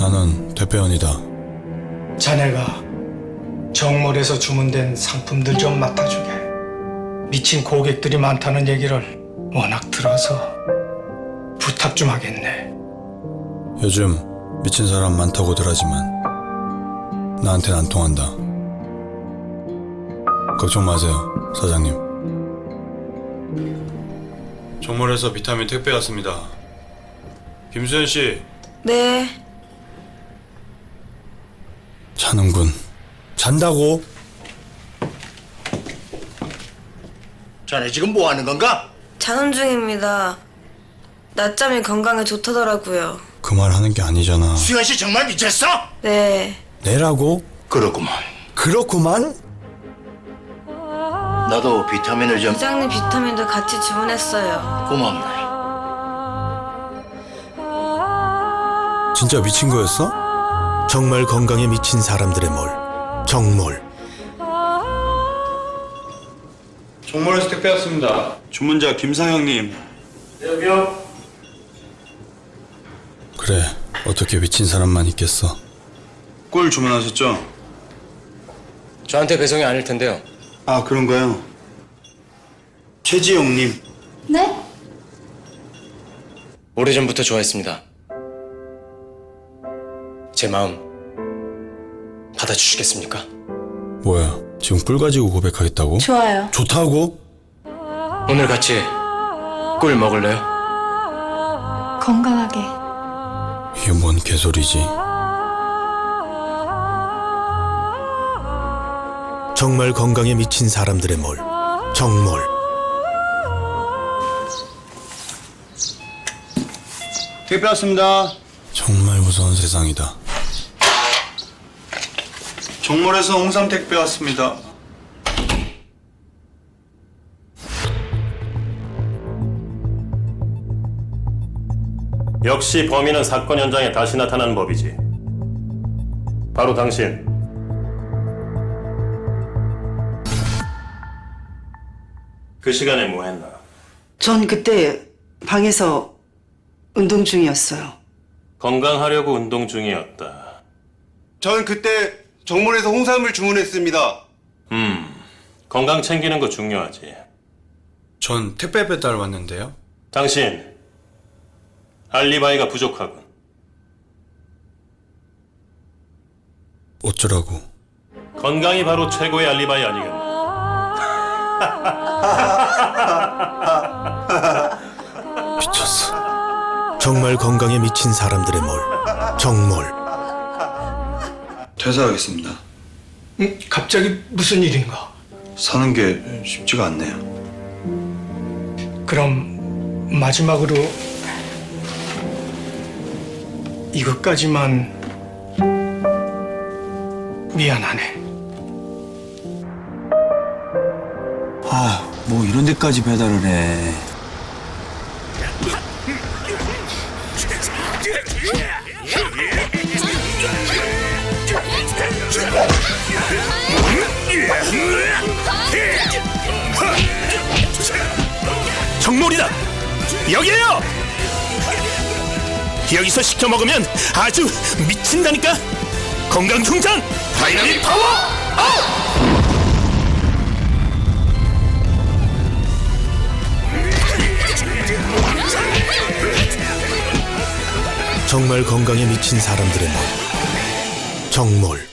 나는 대표원이다. 자네가 정몰에서 주문된 상품들 좀 맡아주게. 미친 고객들이 많다는 얘기를 워낙 들어서 부탁 좀 하겠네. 요즘 미친 사람 많다고들 하지만 나한텐 안 통한다. 걱정 마세요, 사장님. 정몰에서 비타민 택배 왔습니다. 김수현 씨, 네, 자는군. 잔다고? 자네 지금 뭐 하는 건가? 자는 중입니다. 낮잠이 건강에 좋다더라고요. 그 말 하는 게 아니잖아. 수현 씨 정말 미쳤어? 네, 내라고? 그렇구만. 그렇구만? 나도 비타민을 좀 부장님 비타민도 같이 주문했어요. 고맙네. 진짜 미친 거였어? 정말 건강에 미친 사람들의 몰 정몰 정몰에서 택배 왔습니다. 주문자 김상영님. 여기요. 그래, 어떻게 미친 사람만 있겠어. 꿀 주문하셨죠? 저한테 배송이 아닐 텐데요. 아, 그런가요? 최지용님. 네? 오래전부터 좋아했습니다. 제 마음 받아주시겠습니까? 뭐야, 지금 꿀 가지고 고백하겠다고? 좋아요. 좋다고? 오늘 같이 꿀 먹을래요? 건강하게. 이게 뭔 개소리지? 정말 건강에 미친 사람들의 몰 정몰 택배 왔습니다. 정말 무서운 세상이다. 정몰에서 홍삼 택배 왔습니다. 역시 범인은 사건 현장에 다시 나타나는 법이지. 바로 당신. 그 시간에 뭐 했나? 전 그때 방에서 운동 중이었어요. 건강하려고 운동 중이었다. 전 그때 정몰에서 홍삼을 주문했습니다. 음, 건강 챙기는 거 중요하지. 전 택배 배달 왔는데요. 당신, 알리바이가 부족하군. 어쩌라고? 건강이 바로 최고의 알리바이 아니겠나? 미쳤어. 정말 건강에 미친 사람들의 몰 정몰 퇴사하겠습니다. 음, 갑자기 무슨 일인가? 사는 게 쉽지가 않네요. 그럼 마지막으로 이것까지만 미안하네. 아, 뭐 이런 데까지 배달을 해. 정몰이다. 여기에요. 여기서 시켜 먹으면 아주 미친다니까. 건강 충전 다이나믹 파워 정말 건강에 미친 사람들의 몰 정몰